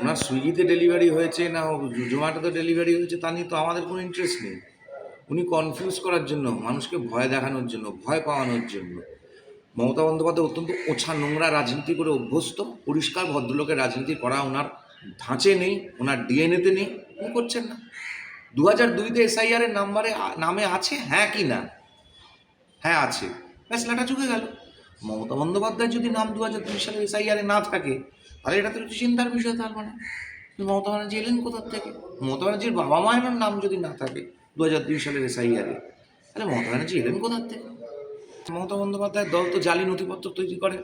ওনার সুইগিতে delivery হয়েছে না জোম্যাটোতে delivery হয়েছে, তা নিয়ে তো আমাদের কোনো ইন্টারেস্ট নেই। উনি কনফিউজ করার জন্য, মানুষকে ভয় দেখানোর জন্য, ভয় পাওয়ানোর জন্য। মমতা বন্দ্যোপাধ্যায় অত্যন্ত ওছা নোংরা রাজনীতি করে অভ্যস্ত, পরিষ্কার ভদ্রলোকের রাজনীতি করা ওনার ধাঁচে নেই, ওনার ডিএনএতে নেই, উনি করছেন না। দু হাজার দুইতে এসআইআরের নাম্বারে নামে আছে হ্যাঁ কি না? হ্যাঁ আছে। ব্যাস লেটা চুকে গেল। মমতা বন্দ্যোপাধ্যায় যদি নাম দু হাজার দুই সালে এসআইআরে না থাকে তাহলে এটা তো একটু চিন্তার বিষয় থাকবে না কিন্তু মমতা ব্যানার্জি এলেন কোথার থেকে? মমতা ব্যানার্জির বাবা মায়ের নাম যদি না থাকে দু হাজার দুই সালের এসআইআরে তাহলে মমতা ব্যানার্জি এলেন কোথার থেকে? মমতা বন্দ্যোপাধ্যায়ের দল তো জালি নথিপত্র তৈরি করে,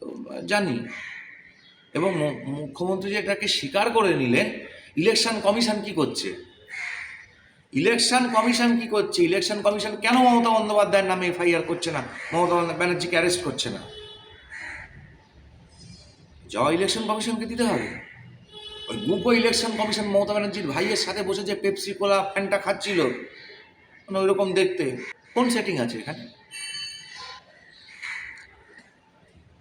তো জানি। এবং মুখ্যমন্ত্রী যে এটাকে স্বীকার করে নিলেন, ইলেকশন কমিশন কি করছে? ইলেকশন কমিশন কি করছে? ইলেকশন কমিশন কেন মমতা বন্দ্যোপাধ্যায়ের নামে এফআইআর করছে না? মমতা ব্যানার্জিকে অ্যারেস্ট করছে না? যাওয়া ইলেকশন কমিশনকে দিতে হবে। ওই গ্রুপ ইলেকশন কমিশন মমতা ব্যানার্জির ভাইয়ের সাথে বসে যে পেপসি কোলা ফ্যানটা খাচ্ছিল মানে ওই রকম দেখতে। কোন সেটিং আছে এখানে?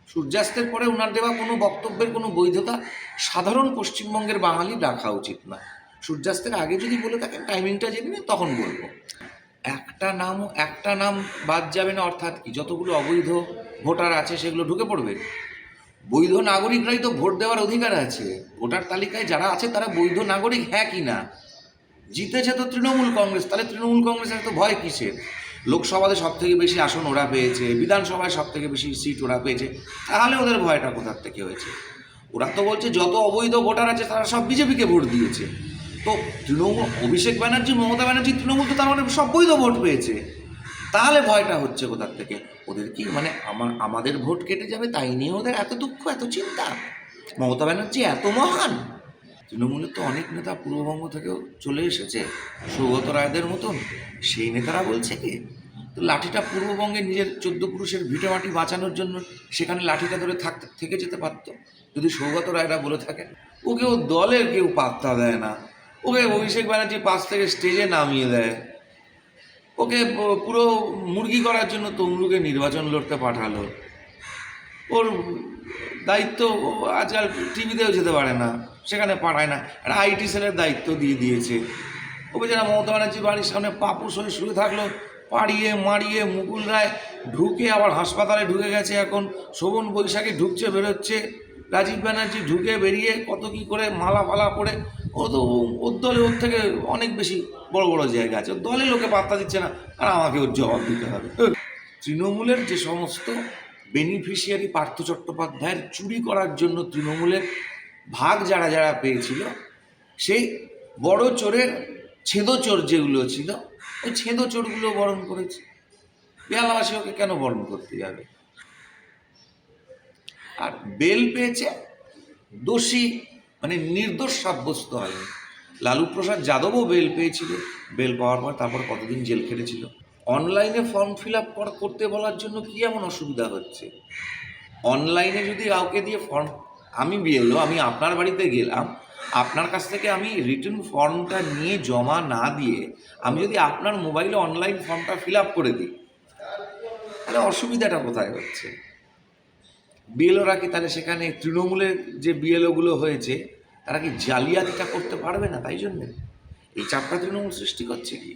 সূর্যাস্তের পরে ওনার দেওয়া কোনো বক্তব্যের কোনো বৈধতা সাধারণ পশ্চিমবঙ্গের বাঙালি রাখা উচিত না সূর্যাস্তের আগে যদি বলে থাকেন টাইমিংটা জেনে নিন, তখন বলব। একটা নাম একটা নাম বাদ যাবে না অর্থাৎ কি? যতগুলো অবৈধ ভোটার আছে সেগুলো ঢুকে পড়বে। বৈধ নাগরিকরাই তো ভোট দেওয়ার অধিকার আছে। ভোটার তালিকায় যারা আছে, তারা বৈধ নাগরিক হ্যাঁ কি না? জিতেছে তো তৃণমূল কংগ্রেস, তাহলে তৃণমূল কংগ্রেসের তো ভয় কিসের? লোকসভাতে সব থেকে বেশি আসন ওরা পেয়েছে, বিধানসভায় সব থেকে বেশি সিট ওরা পেয়েছে, তাহলে ওদের ভয়টা কোথার থেকে হয়েছে? ওরা তো বলছে যত অবৈধ ভোটার আছে, তারা সব বিজেপিকে ভোট দিয়েছে। তো তৃণমূল, অভিষেক ব্যানার্জি, মমতা ব্যানার্জি, তৃণমূল তো তার মানে সব বৈধ ভোট পেয়েছে। তাহলে ভয়টা হচ্ছে কোথার থেকে? ওদের কি মানে আমার, আমাদের ভোট কেটে যাবে, তাই নিয়ে ওদের এত দুঃখ, এত চিন্তা? মমতা ব্যানার্জি এত মহান? তৃণমূলের তো অনেক নেতা পূর্ববঙ্গ থেকেও চলে এসেছে। সৌগত রায়দের মতন। সেই নেতারা বলছে কি, তো লাঠিটা পূর্ববঙ্গে নিজের চোদ্দ পুরুষের ভিটেমাটি বাঁচানোর জন্য সেখানে লাঠিটা ধরে থাকতে থেকে যেতে পারতো। যদি সৌগত রায়রা বলে থাকেন ওকে ও দলের কেউ পাত্তা দেয় না। ওকে অভিষেক ব্যানার্জি পাশ থেকে স্টেজে নামিয়ে দেয়। ওকে পুরো মুরগি করার জন্য তমলুকে নির্বাচন লড়তে পাঠালো। ওর দায়িত্ব আজকাল টিভিতেও যেতে পারে না, সেখানে পাঠায় না একটা আইটি সেলের দায়িত্ব দিয়ে দিয়েছে। ওকে যারা মমতা ব্যানার্জি বাড়ির সামনে পাপুস হয়ে শুয়ে থাকল, পাড়িয়ে মারিয়ে মুকুল রায় ঢুকে আবার হাসপাতালে ঢুকে গেছে এখন, শোভন বৈশাখে ঢুকছে, বেরোচ্ছে, রাজীব ব্যানার্জি ঢুকে বেরিয়ে কত কি করে মালা ফালা পরে ও তো ওর দলে ওর থেকে অনেক বেশি বড় বড় জায়গা আছে। ওর দলে লোকে পাত্তা দিচ্ছে না, আর আমাকে ওর জবাব দিতে হবে। তৃণমূলের যে সমস্ত বেনিফিশিয়ারি পার্থ চট্টোপাধ্যায়ের চুরি করার জন্য তৃণমূলের ভাগ যারা যারা পেয়েছিল, সেই বড় চোরের ছেদো চোর যেগুলো ছিল, ওই ছেদো চোরগুলো বরণ করেছে। বেহালাবাসী ওকে কেন বরণ করতে যাবে? আর বেল পেয়েছে দোষী মানে নির্দোষ সাব্যস্ত হয়নি লালু প্রসাদ যাদবও বেল পেয়েছিল। বেল পাওয়ার পর তারপর কতদিন জেল খেটেছিল? অনলাইনে ফর্ম ফিল আপ করতে বলার জন্য কি এমন অসুবিধা হচ্ছে? অনলাইনে যদি কাউকে দিয়ে ফর্ম আমি বিয়েলো আমি আপনার বাড়িতে গেলাম। আপনার কাছ থেকে আমি রিটার্ন ফর্মটা নিয়ে জমা না দিয়ে আমি যদি আপনার মোবাইলে অনলাইন ফর্মটা ফিল আপ করে দিই, তাহলে অসুবিধাটা কোথায় হচ্ছে? বিএলওরা কি তাহলে সেখানে তৃণমূলের যে বিএলওগুলো হয়েছে, তারা কি জালিয়াতিটা করতে পারবে না তাই জন্যে? এই চাপটা তৃণমূল সৃষ্টি করছে কি?